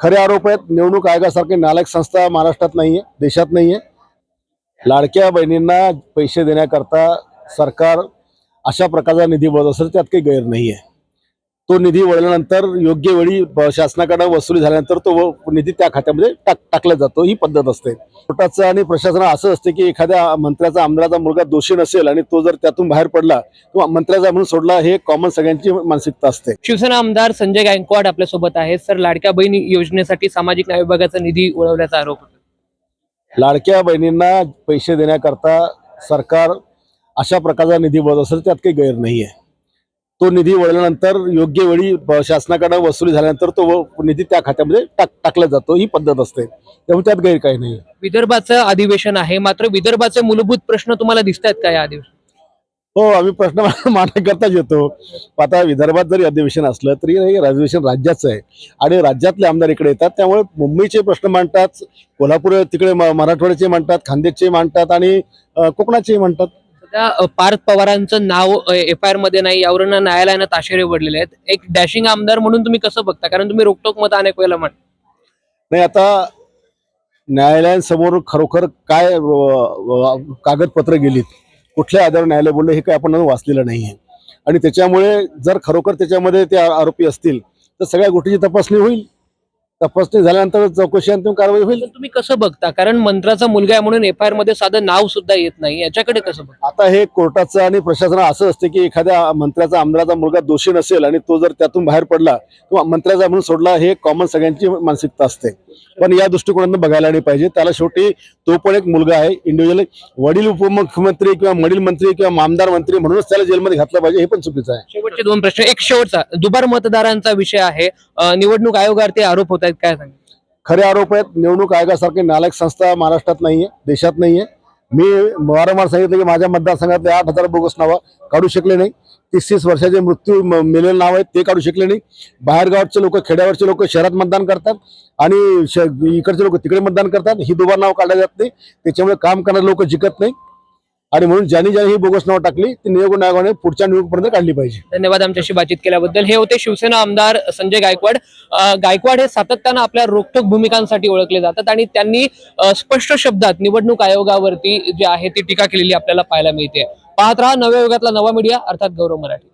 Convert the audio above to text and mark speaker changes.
Speaker 1: खरे आरोप आहेत. निवडणूक आयोगासारखी नालायक संस्था महाराष्ट्रात नाही आहे देशात नाही आहे लाडक्या बहिणींना पैसे देण्याकरता सरकार अशा प्रकारचा निधी बोलत असेल त्यात काही गैर नाही आहे तो निधी वळल्यानंतर योग्य वेळी शासनाकडे वसुली झाल्यानंतर तो निधी त्या खात्यामध्ये टाक टाकला जातो ही पद्धत असते. कोर्टाचं आणि प्रशासना असं असते की एखाद्या मंत्र्याचा आमदाराचा मुलगा दोषी नसेल आणि तो जर त्यातून बाहेर पडला किंवा मंत्र्याचा म्हणून सोडला हे कॉमन सगळ्यांची मानसिकता असते.
Speaker 2: शिवसेना आमदार संजय गायकवाड आपल्यासोबत आहेत. सर लाडक्या बहीण योजनेसाठी सामाजिक न्याय विभागाचा निधी वळवल्याचा आरोप होता.
Speaker 1: लाडक्या बहिणींना पैसे देण्याकरता सरकार अशा प्रकारचा निधी वळत असेल त्यात काही गैर नाहीये. तो निधी वळल्यानंतर योग्य वेळी शासनाकडे वसुली झाल्यानंतर तो निधी त्या खात्यामध्ये टाक टाकला जातो ही पद्धत असते. त्यामुळे त्यात गैर काही नाही.
Speaker 2: विदर्भाचं अधिवेशन आहे मात्र विदर्भाचे मूलभूत प्रश्न तुम्हाला दिसत आहेत का या अधिवेशन?
Speaker 1: हो आम्ही प्रश्न मांडण्याकरताच येतो. आता विदर्भात जरी अधिवेशन असलं तरी हे अधिवेशन राज्याचं आहे. आणि राज्यातले आमदार इकडे येतात त्यामुळे मुंबईचे प्रश्न मांडतात कोल्हापूर तिकडे मराठवाड्याचे मांडतात खानदेशचे मांडतात आणि कोकणाचे मांडतात.
Speaker 2: पार्थ पवारांचं नाव एफ आय आरमध्ये नाही यावरून न्यायालयानं ताशेरे पडलेले आहेत. एक डॅशिंग आमदार म्हणून तुम्ही कसं बघता? कारण तुम्ही रोकटोक मत अनेक वेळेला म्हण
Speaker 1: नाही आता न्यायालयांसमोर खरोखर काय कागदपत्र गेलीत कुठल्या आधार न्यायालय बोललं हे काय आपण वाचलेलं वाचलेलं नाहीये. आणि त्याच्यामुळे जर खरोखर त्याच्यामध्ये ते आरोपी असतील तर सगळ्या गोष्टीची तपासणी होईल. तपासणी झाल्यानंतर चौकशी अंतिम कारवाई होईल.
Speaker 2: तुम्ही कसं बघता? कारण मंत्र्याचा मुलगा आहे म्हणून एफ आय आरमध्ये साधं नाव सुद्धा येत नाही. याच्याकडे कसं बघता?
Speaker 1: आता हे कोर्टाचं आणि प्रशासना असं असते की एखाद्या मंत्र्याचा आमदाराचा मुलगा दोषी नसेल आणि तो जर त्यातून बाहेर पडला किंवा मंत्र्याचा म्हणून सोडला हे कॉमन सगळ्यांची मानसिकता असते. पण या दृष्टिकोनातून बघायला नाही पाहिजे. त्याला शेवटी तो पण एक मुलगा आहे. इंडिव्हिज्युअल वडील उपमुख्यमंत्री किंवा वडील मंत्री किंवा आमदार मंत्री म्हणूनच त्याला जेलमध्ये घातलं पाहिजे. हे पण चुकीचं आहे.
Speaker 2: शेवटचे दोन प्रश्न. एक शेवटचा. दुबार मतदारांचा विषय आहे. निवडणूक आयोगावरती आरोप होत आहेत काय सांगा?
Speaker 1: खरे आरोप आहेत निवडणूक आयोगासारखी नालायक संस्था महाराष्ट्रात नाहीये देशात नाहीये. मी वारंवार सांगितलं की माझ्या मतदारसंघातले आठ हजार बोगस नावं काढू शकले नाही. तीस तीस वर्षाचे मृत्यू म- मेलेले नाव आहेत ते काढू शकले नाही. बाहेरगावचे लोक खेड्यावरचे लोक शहरात मतदान करतात आणि श- इकडचे लोक तिकडे मतदान करतात. ही दुबार नाव काढल्या जात नाही. त्याच्यामुळे काम करणारे लोक जिंकत नाही. आणि म्हणून ज्यांनी ज्यांनी ही बोगस नाव टाकली ती निवडणूक आयोगाने पुढच्या निवडणुकीपर्यंत काढली पाहिजे.
Speaker 2: धन्यवाद आमच्याशी बातचीत केल्याबद्दल. हे होते शिवसेना आमदार संजय गायकवाड. गायकवाड हे सातत्यानं आपल्या रोखोक भूमिकांसाठी ओळखले जातात आणि त्यांनी स्पष्ट शब्दात निवडणूक आयोगावरती जे आहे ती टीका केलेली आपल्याला पाहायला मिळते. पाहत राहा नव्या युगातला नवा मीडिया अर्थात गौरव मराठी.